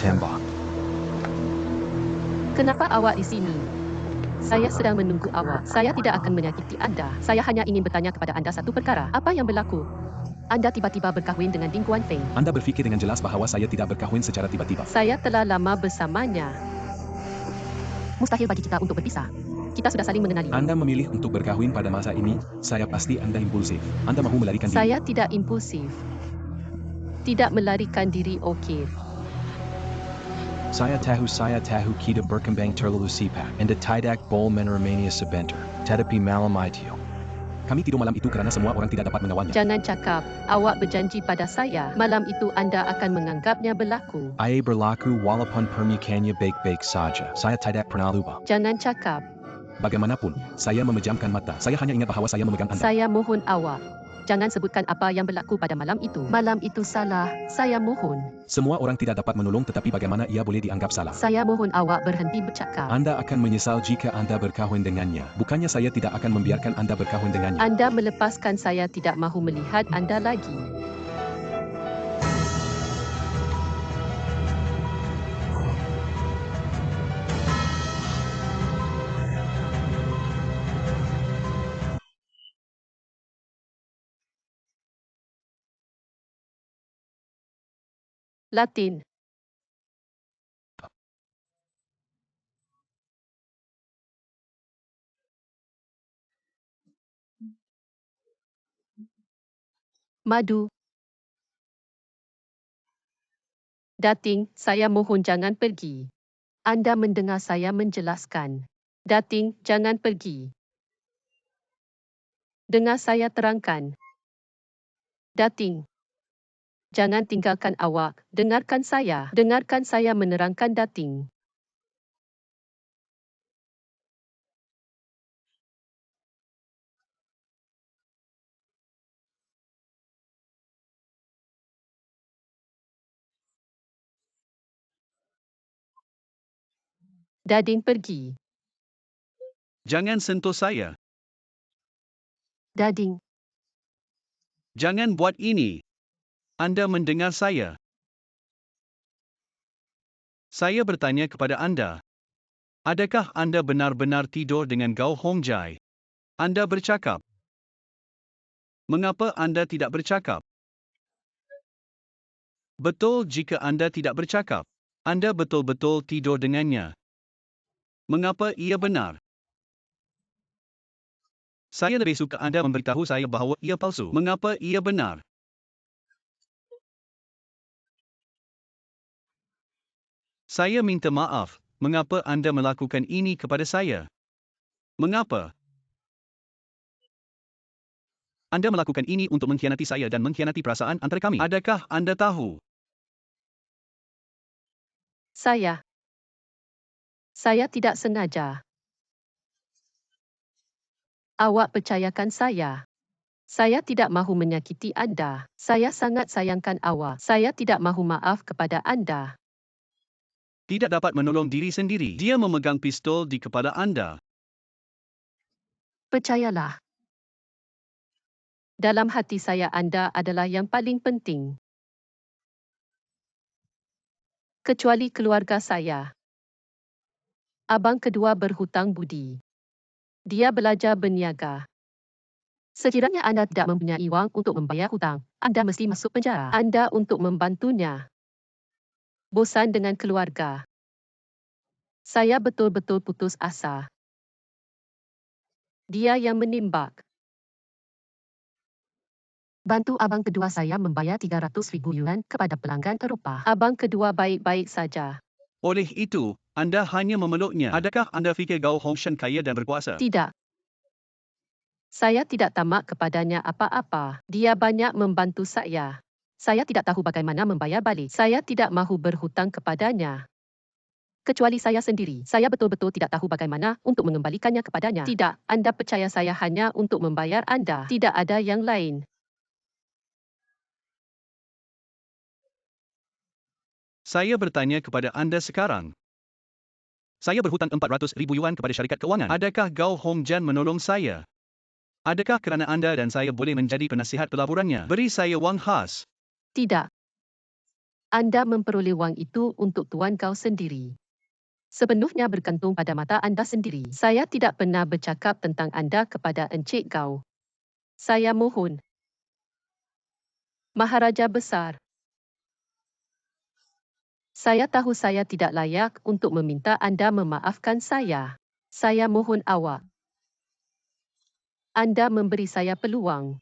September. Kenapa awak di sini? Saya sedang menunggu awak. Saya tidak akan menyakiti anda. Saya hanya ingin bertanya kepada anda satu perkara. Apa yang berlaku? Anda tiba-tiba berkahwin dengan Ding Guan Feng. Anda berfikir dengan jelas bahawa saya tidak berkahwin secara tiba-tiba. Saya telah lama bersamanya. Mustahil bagi kita untuk berpisah. Kita sudah saling mengenali. Anda memilih untuk berkahwin pada masa ini, saya pasti Anda impulsif. Anda mahu melarikan diri. Saya tidak impulsif. Tidak melarikan diri okey. Saya tahu saya tahu kita berkembang terlalu sipak. Anda tidak boleh menerimanya sebentar. Tetapi malam itu. Kami tidur malam itu kerana semua orang tidak dapat menawannya. Jangan cakap. Awak berjanji pada saya. Malam itu anda akan menganggapnya berlaku. Ia berlaku walaupun permukaannya baik-baik saja. Saya tidak pernah lupa. Jangan cakap. Bagaimanapun, saya memejamkan mata. Saya hanya ingat bahawa saya memegang Anda. Saya mohon awak. Jangan sebutkan apa yang berlaku pada malam itu. Malam itu salah. Saya mohon. Semua orang tidak dapat menolong tetapi bagaimana ia boleh dianggap salah. Saya mohon awak berhenti bercakap. Anda akan menyesal jika Anda berkahwin dengannya. Bukannya saya tidak akan membiarkan Anda berkahwin dengannya. Anda melepaskan saya tidak mahu melihat anda lagi. Latin. Madu. Dating, saya mohon jangan pergi. Anda mendengar saya menjelaskan. Dating, jangan pergi. Dengar saya terangkan. Dating. Jangan tinggalkan awak. Dengarkan saya. Dengarkan saya menerangkan dating. Dading pergi. Jangan sentuh saya. Dading. Jangan buat ini. Anda mendengar saya. Saya bertanya kepada Anda. Adakah Anda benar-benar tidur dengan Gao Hongjai? Anda bercakap. Mengapa Anda tidak bercakap? Betul jika Anda tidak bercakap. Anda betul-betul tidur dengannya. Mengapa ia benar? Saya lebih suka Anda memberitahu saya bahawa ia palsu. Mengapa ia benar? Saya minta maaf, mengapa anda melakukan ini kepada saya? Mengapa? Anda melakukan ini untuk mengkhianati saya dan mengkhianati perasaan antara kami. Adakah anda tahu? Saya. Saya tidak sengaja. Awak percayakan saya. Saya tidak mahu menyakiti anda. Saya sangat sayangkan awak. Saya tidak mahu maaf kepada anda. Tidak dapat menolong diri sendiri. Dia memegang pistol di kepala anda. Percayalah. Dalam hati saya anda adalah yang paling penting. Kecuali keluarga saya. Abang kedua berhutang budi. Dia belajar berniaga. Sekiranya anda tidak mempunyai wang untuk membayar hutang, anda mesti masuk penjara. Anda untuk membantunya. Bosan dengan keluarga. Saya betul-betul putus asa. Dia yang menimbak. Bantu abang kedua saya membayar 300 ribu yuan kepada pelanggan Eropah. Abang kedua baik-baik saja. Oleh itu, anda hanya memeluknya. Adakah anda fikir Gao Hongshan kaya dan berkuasa? Tidak. Saya tidak tamak kepadanya apa-apa. Dia banyak membantu saya. Saya tidak tahu bagaimana membayar balik. Saya tidak mahu berhutang kepadanya. Kecuali saya sendiri. Saya betul-betul tidak tahu bagaimana untuk mengembalikannya kepadanya. Tidak, anda percaya saya hanya untuk membayar anda. Tidak ada yang lain. Saya bertanya kepada anda sekarang. Saya berhutang 400 ribu yuan kepada syarikat keuangan. Adakah Gao Hongjan menolong saya? Adakah kerana anda dan saya boleh menjadi penasihat pelaburannya? Beri saya wang khas. Tidak. Anda memperoleh wang itu untuk tuan kau sendiri. Sepenuhnya bergantung pada mata anda sendiri. Saya tidak pernah bercakap tentang anda kepada Encik Gau. Saya mohon. Maharaja Besar. Saya tahu saya tidak layak untuk meminta anda memaafkan saya. Saya mohon awak. Anda memberi saya peluang.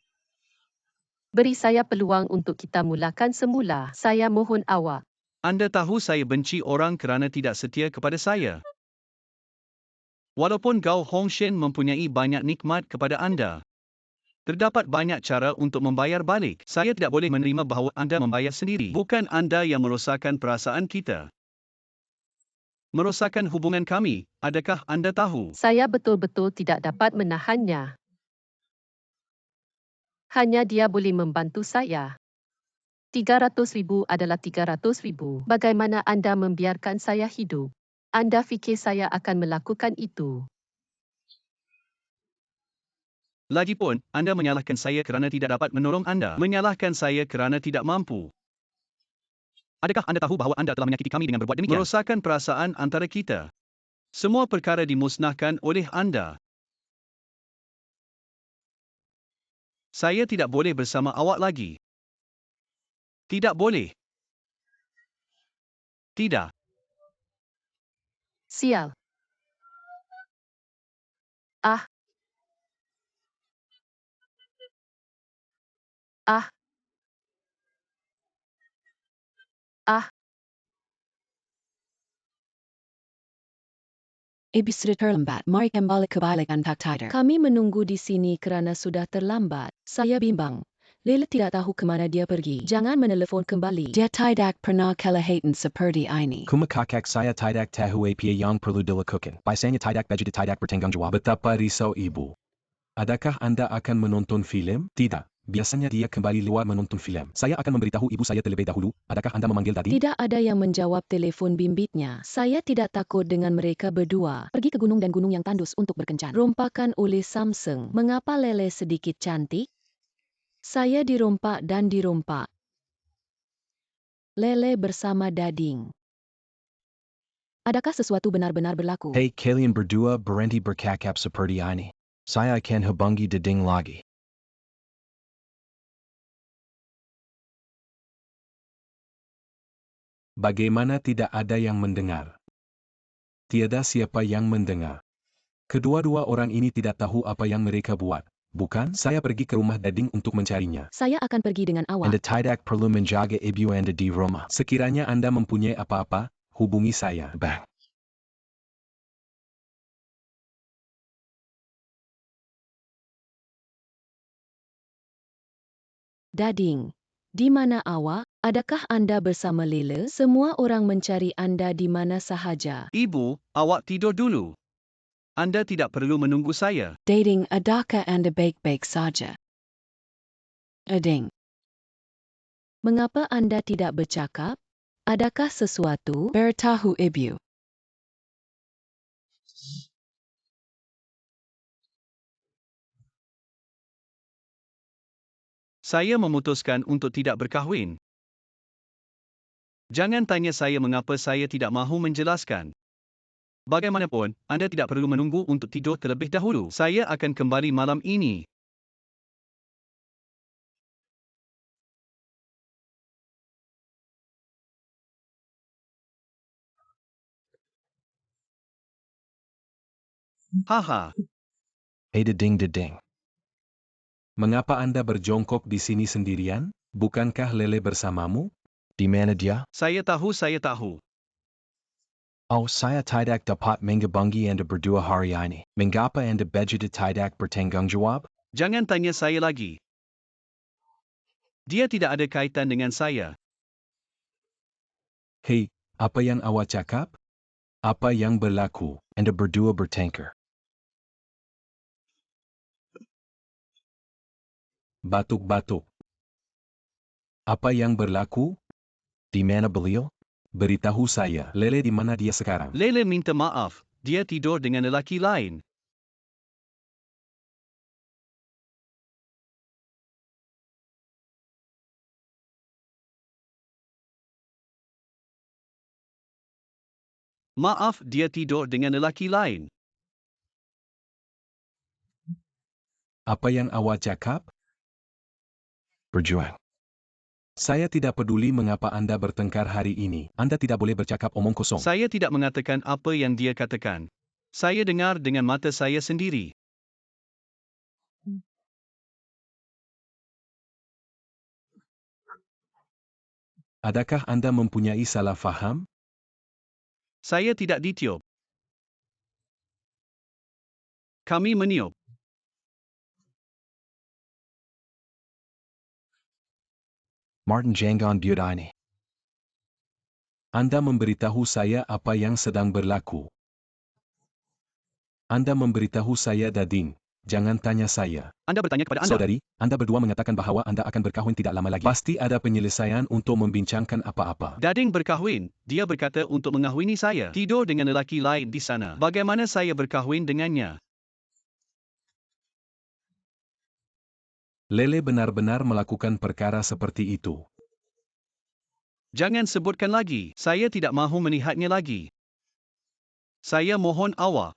Beri saya peluang untuk kita mulakan semula. Saya mohon awak. Anda tahu saya benci orang kerana tidak setia kepada saya. Walaupun Gao Hongshen mempunyai banyak nikmat kepada anda, terdapat banyak cara untuk membayar balik. Saya tidak boleh menerima bahawa anda membayar sendiri. Bukan anda yang merosakkan perasaan kita. Merosakkan hubungan kami, adakah anda tahu? Saya betul-betul tidak dapat menahannya. Hanya dia boleh membantu saya. 300 ribu adalah 300 ribu. Bagaimana anda membiarkan saya hidup? Anda fikir saya akan melakukan itu? Lagipun, anda menyalahkan saya kerana tidak dapat menolong anda. Menyalahkan saya kerana tidak mampu. Adakah anda tahu bahawa anda telah menyakiti kami dengan berbuat demikian? Merosakkan perasaan antara kita. Semua perkara dimusnahkan oleh anda. Saya tidak boleh bersama awak lagi. Tidak boleh. Tidak. Sial. Ah. Ah. Ah. Ibis sudah terlambat. Mari kembali ke balikan Pak Tider. Kami menunggu di sini kerana sudah terlambat. Saya bimbang. Lila tidak tahu ke mana dia pergi. Jangan menelefon kembali. Dia tidak pernah kelihatan seperti ini. Kumakakak saya tidak tahu apa yang perlu dilakukan. Biasanya tidak baju tidak bertanggung jawab. Betapa risau ibu. Adakah anda akan menonton film? Tidak. Biasanya dia kembali luar menonton film. Saya akan memberitahu ibu saya terlebih dahulu. Adakah anda memanggil tadi? Tidak ada yang menjawab telefon bimbitnya. Saya tidak takut dengan mereka berdua. Pergi ke gunung dan gunung yang tandus untuk berkencan. Rompakan oleh Samsung. Mengapa Lele sedikit cantik? Saya dirompak dan dirompak. Lele bersama Dading. Adakah sesuatu benar-benar berlaku? Hey kalian berdua berhenti bercakap seperti ini. Saya akan hubungi deding lagi. Bagaimana tidak ada yang mendengar? Tiada siapa yang mendengar. Kedua-dua orang ini tidak tahu apa yang mereka buat. Bukan, saya pergi ke rumah Dading untuk mencarinya. Saya akan pergi dengan awak. Anda tidak perlu menjaga ibu Anda di rumah. Sekiranya Anda mempunyai apa-apa, hubungi saya. Bang. Dading, di mana awak? Adakah anda bersama Lila? Semua orang mencari anda di mana sahaja. Ibu, awak tidur dulu. Anda tidak perlu menunggu saya. Dating adakah anda baik-baik saja? Ading. Mengapa anda tidak bercakap? Adakah sesuatu? Bertahu ibu. Saya memutuskan untuk tidak berkahwin. Jangan tanya saya mengapa saya tidak mahu menjelaskan. Bagaimanapun, anda tidak perlu menunggu untuk tidur terlebih dahulu. Saya akan kembali malam ini. Haha, Hey deding deding. Mengapa Anda berjongkok di sini sendirian? Bukankah Lele bersamamu? Di mana dia? saya tahu saya tahu. Oh, saya tidak dapat menghubungi Anda berdua hari ini. Mengapa Anda begitu tidak bertanggung jawab? Jangan tanya saya lagi. Dia tidak ada kaitan dengan saya. Hei, apa yang awak cakap? Apa yang berlaku? Anda berdua bertengkar. Batuk-batuk. Apa yang berlaku? Di mana beliau? Beritahu saya, Lele di mana dia sekarang? Lele minta maaf, dia tidur dengan lelaki lain. Maaf, dia tidur dengan lelaki lain. Apa yang awak cakap? Berjuang. Saya tidak peduli mengapa Anda bertengkar hari ini. Anda tidak boleh bercakap omong kosong. Saya tidak mengatakan apa yang dia katakan. Saya dengar dengan mata saya sendiri. Adakah Anda mempunyai salah faham? Saya tidak ditiup. Kami meniup. Martin Jangon Budini. Anda memberitahu saya apa yang sedang berlaku. Anda memberitahu saya dading. Jangan tanya saya. Anda bertanya kepada anda. Saudari, Anda berdua mengatakan bahawa Anda akan berkahwin tidak lama lagi. Pasti ada penyelesaian untuk membincangkan apa-apa. Dading berkahwin. Dia berkata untuk mengahwini saya. Tidur dengan lelaki lain di sana. Bagaimana saya berkahwin dengannya? Lele benar-benar melakukan perkara seperti itu. Jangan sebutkan lagi. Saya tidak mahu melihatnya lagi. Saya mohon awak.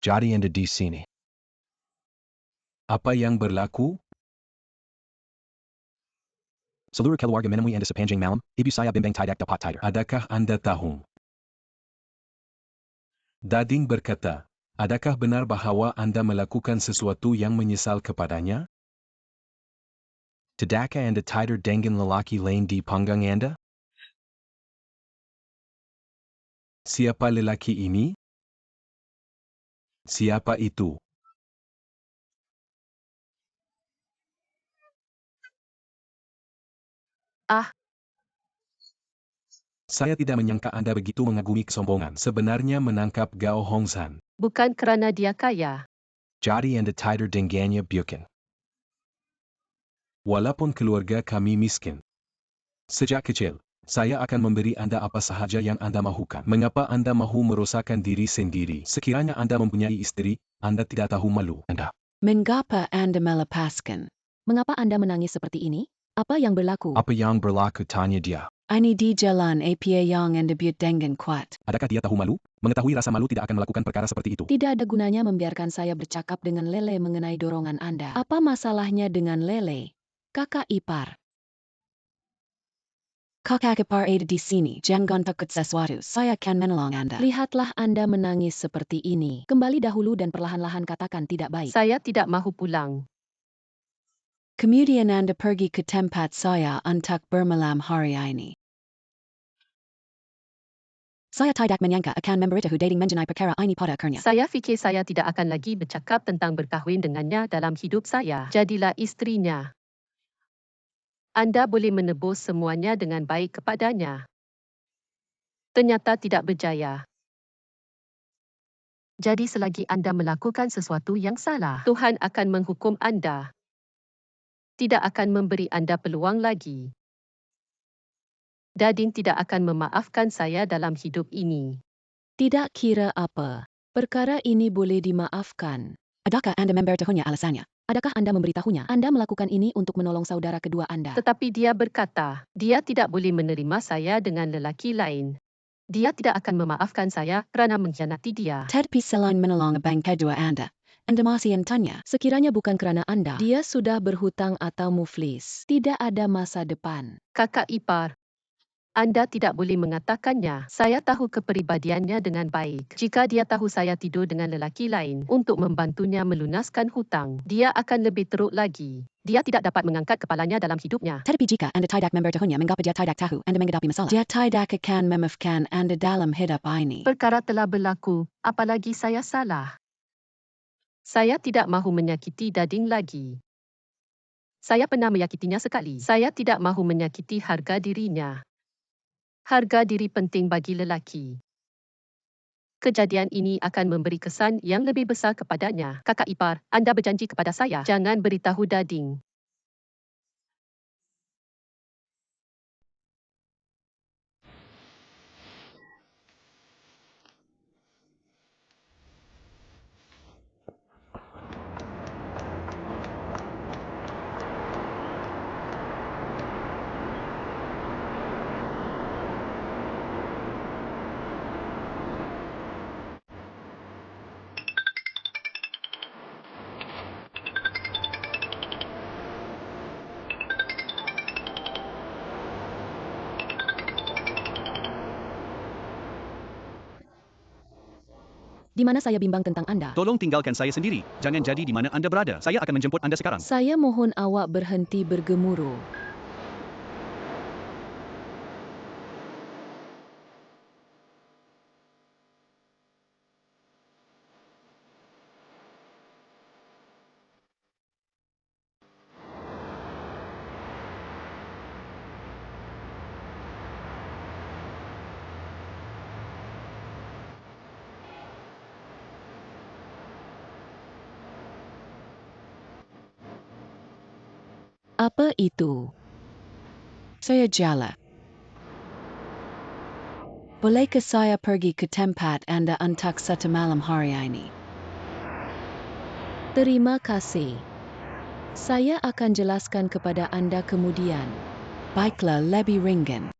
Jadi Anda di sini. Apa yang berlaku? Seluruh keluarga menemui Anda sepanjang malam, ibu saya bimbang tidak dapat tidur. Adakah Anda tahu? Dading berkata, adakah benar bahawa Anda melakukan sesuatu yang menyesal kepadanya? Tidakkah Anda tidur dengan lelaki lain di panggang Anda? Siapa lelaki ini? Siapa itu? Ah. Saya tidak menyangka Anda begitu mengagumi kesombongan. Sebenarnya menangkap Gao Hongzhan. Bukan kerana dia kaya. Jadi Anda tidur dengannya bukan. Walaupun keluarga kami miskin. Sejak kecil, saya akan memberi Anda apa sahaja yang Anda mahukan. Mengapa Anda mahu merosakkan diri sendiri? Sekiranya Anda mempunyai istri, Anda tidak tahu malu. Anda. Mengapa Anda melepaskan? Mengapa Anda menangis seperti ini? Apa yang berlaku? Apa yang berlaku tanya dia. Ini di jalan APA yang Anda buat dengan kuat. Adakah dia tahu malu? Mengetahui rasa malu tidak akan melakukan perkara seperti itu. Tidak ada gunanya membiarkan saya bercakap dengan Lele mengenai dorongan Anda. Apa masalahnya dengan Lele? Kakak ipar. Kakak ada di sini. Jangan takut sesuatu. Saya akan menolong Anda. Lihatlah Anda menangis seperti ini. Kembali dahulu dan perlahan-lahan katakan tidak baik. Saya tidak mahu pulang. Kemudian Anda pergi ke tempat saya untuk bermalam hari ini. Saya tidak menyangka akan memberitahu dating mengenai perkara ini pada akhirnya. Saya fikir saya tidak akan lagi bercakap tentang berkahwin dengannya dalam hidup saya. Jadilah istrinya. Anda boleh menebus semuanya dengan baik kepadanya. Ternyata tidak berjaya. Jadi selagi Anda melakukan sesuatu yang salah, Tuhan akan menghukum Anda. Tidak akan memberi Anda peluang lagi. Dading tidak akan memaafkan saya dalam hidup ini. Tidak kira apa. Perkara ini boleh dimaafkan. Adakah Anda memberitahunya alasannya? Adakah Anda memberitahunya? Anda melakukan ini untuk menolong saudara kedua Anda. Tetapi dia berkata, dia tidak boleh menerima saya dengan lelaki lain. Dia tidak akan memaafkan saya kerana mengkhianati dia. Tetapi selain menolong abang kedua Anda, Anda masih tanya, sekiranya bukan kerana Anda, dia sudah berhutang atau muflis. Tidak ada masa depan. Kakak ipar, anda tidak boleh mengatakannya. Saya tahu kepribadiannya dengan baik. Jika dia tahu saya tidur dengan lelaki lain untuk membantunya melunaskan hutang, dia akan lebih teruk lagi. Dia tidak dapat mengangkat kepalanya dalam hidupnya. Tetapi jika Anda tidak memberitahunya mengapa dia tidak tahu Anda menghadapi masalah, dia tidak akan memaafkan Anda dalam hidup ini. Perkara telah berlaku, apalagi saya salah. Saya tidak mahu menyakiti dading lagi. Saya pernah menyakitinya sekali. Saya tidak mahu menyakiti harga dirinya. Harga diri penting bagi lelaki. Kejadian ini akan memberi kesan yang lebih besar kepadanya. Kakak ipar, anda berjanji kepada saya, jangan beritahu dading. Di mana saya bimbang tentang anda? Tolong tinggalkan saya sendiri. Jangan jadi di mana anda berada. Saya akan menjemput anda sekarang. Saya mohon awak berhenti bergemuruh. Apa itu? Saya jala. Bolehkah saya pergi ke tempat anda untuk satu malam hari ini? Terima kasih. Saya akan jelaskan kepada anda kemudian. Baiklah lebih ringan.